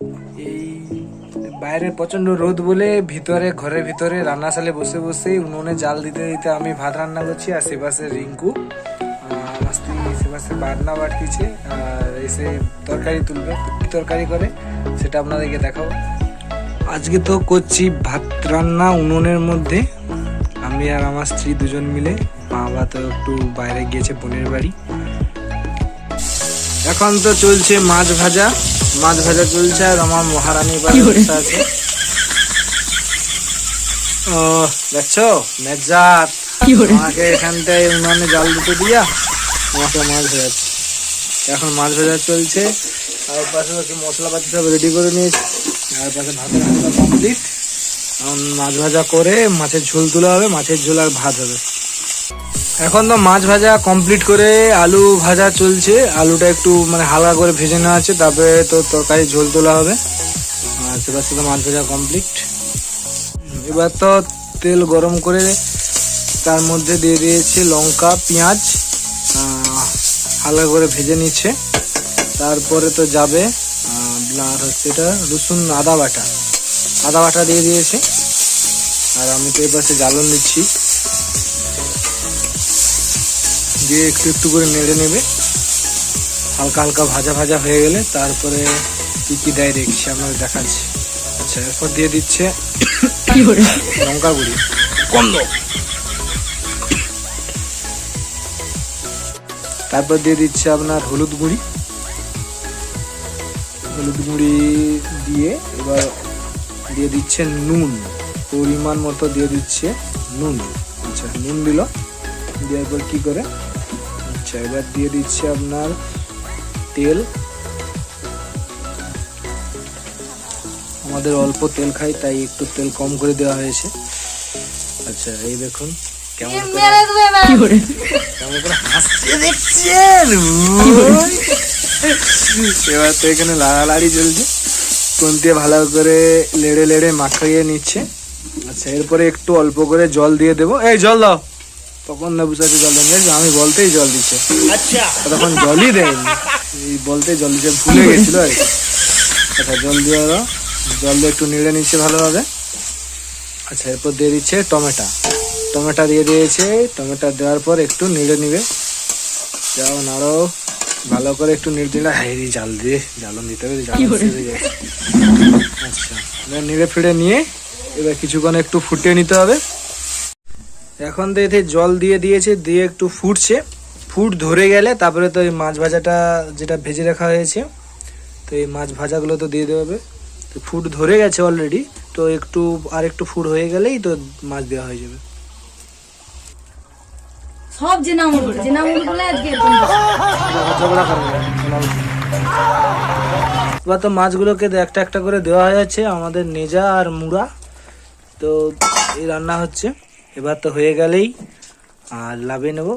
এই বাইরে প্রচণ্ড রোদ বলে ভিতরে ঘরের ভিতরে রান্নাশালে বসে বসে উনুনে জাল দিতে দিতে আমি ভাত রান্না করছি আর সেপাশে রিঙ্কু। আহ, স্ত্রী সেপাশে বাটনা বাটতিছে আর এসে তরকারি তুলবে। তরকারি করে সেটা আপনাদেরকে দেখাবো। আজকে তো করছি ভাত রান্না উনুনের মধ্যে। আমি আর আমার স্ত্রী দুজন মিলে বাবা তো একটু বাইরে গিয়েছে বোনের বাড়ি। এখন তো চলছে মাছ ভাজা। মাছ ভাজা চলছে আর আমার মহারানী বাড়ি আছে। ও দেখছ? মেজাত আমাকে এখানটায় উনানে জাল দিতে দিয়া আমাকে মাছ ভাজাচ্ছে। এখন মাছ ভাজা চলছে। আর পাশে হচ্ছে মশলাপাতি সব রেডি করে নিয়েছি। আর পাশে ভাতের কমপ্লিট এখন মাছ ভাজা করে মাছের ঝোল তোলা হবে মাছের ঝোল আর ভাত হবে। এখন তো মাছ ভাজা কমপ্লিট করে আলু ভাজা চলছে। আলুটা একটু মানে হালকা করে ভেজে নেওয়া আছে, তারপরে তো তরকারি ঝোল তোলা হবে। আর সেবার সাথে মাছ ভাজা কমপ্লিট এবার তো তেল গরম করে তার মধ্যে দিয়ে দিয়েছে লঙ্কা, পেঁয়াজ হালকা করে ভেজে নিচ্ছে। তারপরে তো যাবে আর হচ্ছে এটা রসুন আদা বাটা। আদা বাটা দিয়ে দিয়েছে। আর আমি তো এপাশে জ্বালন দিচ্ছি। দিয়ে একটু একটু করে নেড়ে নেবে। হালকা হালকা ভাজা ভাজা হয়ে গেলে তারপরে কি কি দেয় দেখছি আপনাদের দেখাচ্ছি। আচ্ছা এরপর দিয়ে দিচ্ছে লঙ্কা গুঁড়ি। কম তারপর দিয়ে দিচ্ছে আপনার হলুদ গুঁড়ি। হলুদ গুঁড়ি দিয়ে এবার দিয়ে দিচ্ছে নুন। পরিমাণ মতো দিয়ে দিচ্ছে নুন। আচ্ছা নুন দিল। দেওয়ার পর কি করে? আচ্ছা এবার দিয়ে দিচ্ছে আপনার তেল। আমাদের অল্প তেল খাই তাই একটু তেল কম করে দেওয়া হয়েছে। আচ্ছা এই দেখুন কেমন করে কেমন করে হাসছে দেখছেন? এবার তো এখানে লাড়ালাড়ি চলছে। কোন দিয়ে ভালো করে লেড়ে লেড়ে মাখিয়ে নিচ্ছে। আচ্ছা এরপরে একটু অল্প করে জল দিয়ে দেবো। এই জল দাও। তখন না বুঝাতে জল দেন আমি বলতেই জল দিচ্ছে আচ্ছা। তখন জলই দেয়নি। এই বলতেই জল দিচ্ছে ভুলে গেছিল আর কি। আচ্ছা জল দিয়ে দাও। জল দিয়ে একটু নেড়ে নিচ্ছে ভালোভাবে। আচ্ছা এরপর দিয়ে দিচ্ছে টমেটো। টমেটো দিয়ে দিয়েছে। টমেটো দেওয়ার পর একটু নেড়ে নিবে। যাও নাড়ো। ভালো করে একটু নেড়ে দিলে হাইরি জাল দিয়ে জ্বালন দিতে হবে। আচ্ছা এবার নেড়ে ফিড়ে নিয়ে এবার কিছুক্ষণ একটু ফুটিয়ে নিতে হবে। এখন তো এতে জল দিয়ে দিয়েছে দিয়ে একটু ফুটছে। ফুট ধরে গেলে তারপরে তো এই মাছ ভাজাটা যেটা ভেজে রাখা হয়েছে তো এই মাছ ভাজাগুলো তো দিয়ে দেওয়া হবে। তো ফুট ধরে গেছে অলরেডি তো একটু আর একটু ফুট হয়ে গেলেই তো মাছ দেওয়া হয়ে যাবে। সব যে নাম উঠবে যে নাম আজকে ঝগড়া। এবার তো মাছগুলোকে একটা একটা করে দেওয়া হয়ে যাচ্ছে আমাদের নেজা আর মুড়া। তো এই রান্না হচ্ছে। এবার তো হয়ে গেলেই আর লাভে নেব।